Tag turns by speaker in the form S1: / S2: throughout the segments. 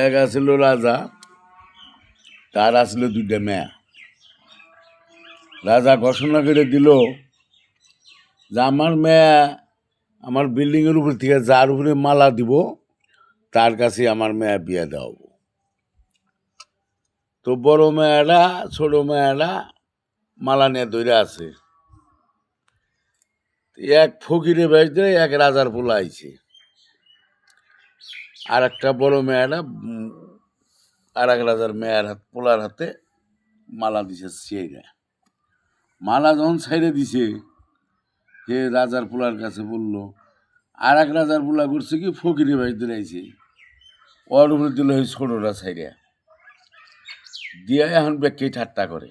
S1: এক আছিল রাজা তার আসলে দুইটা মেয়া। রাজা ঘোষণা করে দিল যে আমার মেয়া আমার বিল্ডিংয়ের উপর থেকে যার উপরে মালা দিব তার কাছে আমার মেয়া বিয়ে দেওয়াব তো বড় মেয়েরা ছোট মেয়েরা মালা নিয়ে ধরে আছে। এক ফকিরে বেসতে এক রাজার পোলা আইছে। আর একটা বড় মেয়েরা আর এক রাজার মেয়ের হাত পোলার হাতে মালা দিছে ছেড়ে মালা যখন ছেড়ে দিছে সে রাজার পোলার কাছে বলল আর এক রাজার পোলা করছে কি ফকিরে বেসতে আইছে? ওর উপরে দিল ওই ছোটরা ছেড়ে দিয়ে এখন ব্যাগকে ঠাট্টা করে।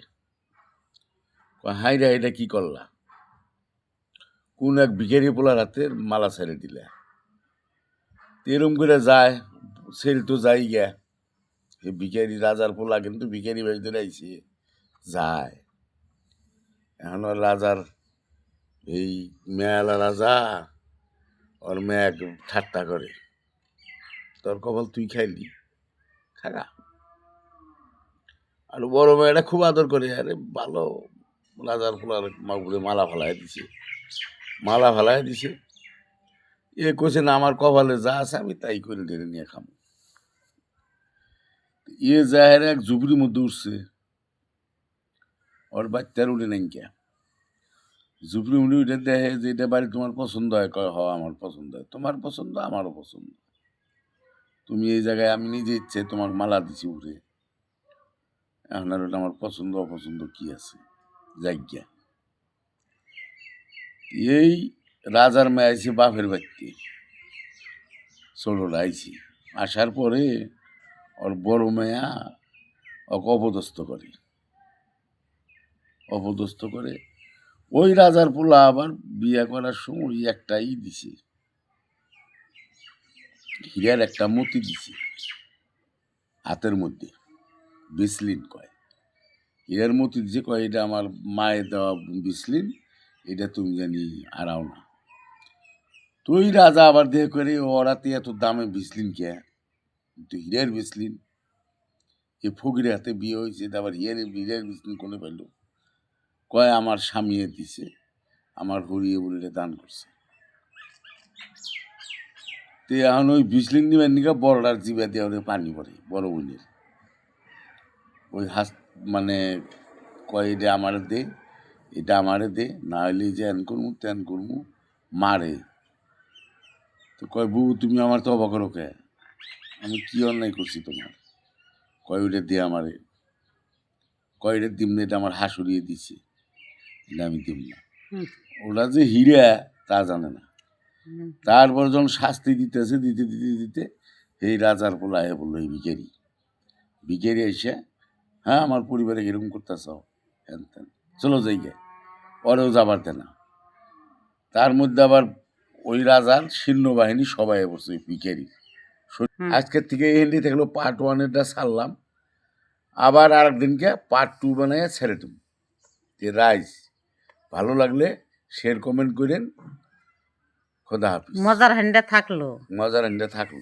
S1: হাই রে এটা কি করলা? কোন এক ভিখারি পোলার হাতে মালা ছেড়ে দিলে। এরম করে যায় ছেড়ে তো যাই গিয়া। এই ভিখারি রাজার পোলা কিন্তু ভিখারি বাড়িতে আইছে, যায়। এখন রাজার এই মেয়ালা রাজা, ওর মেয়ে ঠাট্টা করে। তোর কপাল তুই খাইলি? খাগা। আর বড় মেয়েটা খুব আদর করে, আরে ভালো। রাজার পোলার মাগুরে মালা ফালাই দিছে। মালা ফালাই দিছে। এ কইছে না আমার কপালে যা আছে আমি তাই করে ঢেলে নিয়ে খাম। এ জাহের এক জুবরির মধ্যে উঠছে। ওর বাচ্চার উঠে নাই কে? জুবরি উঠে উঠে দেখে যে এটা বাড়ি তোমার পছন্দ হয়, কয় হ আমার পছন্দ হয়। তোমার পছন্দ, আমারও পছন্দ। তুমি এই জায়গায়, আমি নিজে ইচ্ছে তোমার মালা দিছি উঠে এখন আর আমার পছন্দ, অপছন্দ কি আছে? জায়গা এই রাজার মেয়ে আইছে, বাপের বাড়িতে। ছোটরা আইছে। আসার পরে ওর বড় মেয়া ওকে অপদস্থ করে। অপদস্থ করে ওই রাজার পোলা আবার বিয়ে করার সময় একটাই দিছে। হীরার একটা মতি দিছে। হাতের মধ্যে বিসলিন কয়। হীরার মতি দিছে, কয়, এটা আমার মায়ের দেওয়া বিসলিন, এটা তুমি জানি আড়াও না। তুই রাজা আবার দেখে করে ওরাতে এত দামে বিসলিন কে? তো হীরের বিসলিন এ ফকিরের হাতে বিয়ে হয়েছে আবার হীরের হীরের বিসলিন কোনে পেল কয়, আমার স্বামীয়ে দিছে, আমার হরিয়ে বলে দান করছে। তো এখন ওই বিসলিন দিবেন নিকা বড়টার জিবা দিয়ে ওরে পানি পড়ে বড় বোনের। ওই হাস মানে কয়, এটা আমার দে, এটা আমারে দে, না হলে যে এন করমু, তেন করমু, মারে। তো কয় বউ তুমি আমার তো করো কে? আমি কি অন্যায় করছি তোমার? কয় ওটা দিয়ে আমারে। কয় এটা দিম না এটা আমার হাসুরিয়ে দিছে। এটা আমি দিম না। ওটা যে হিরা তা জানে না। তারপর যখন শাস্তি দিতেছে দিতে দিতে দিতে এই রাজার পোলায় বলল এই ভিখারি। ভিখারি এসে হ্যাঁ আমার পরিবারে এরকম করতেছ। হ্যান ত্যান চলো যাই গে পরেও যাবার দে না তার মধ্যে আবার ওই রাজার সৈন্যবাহিনী সবাই বসে ভিখারি। আজকের থেকে হিন্দি থাকল পার্ট ওয়ানেরটা ছাড়লাম আবার আর একদিনকে পার্ট টু বানায় ছেড়ে দেব। যে রাইস ভালো লাগলে শেয়ার কমেন্ট করেন। খোদা হাফিজ।
S2: মজার হান্ডা থাকল।
S1: মজার হ্যান্ডে থাকল।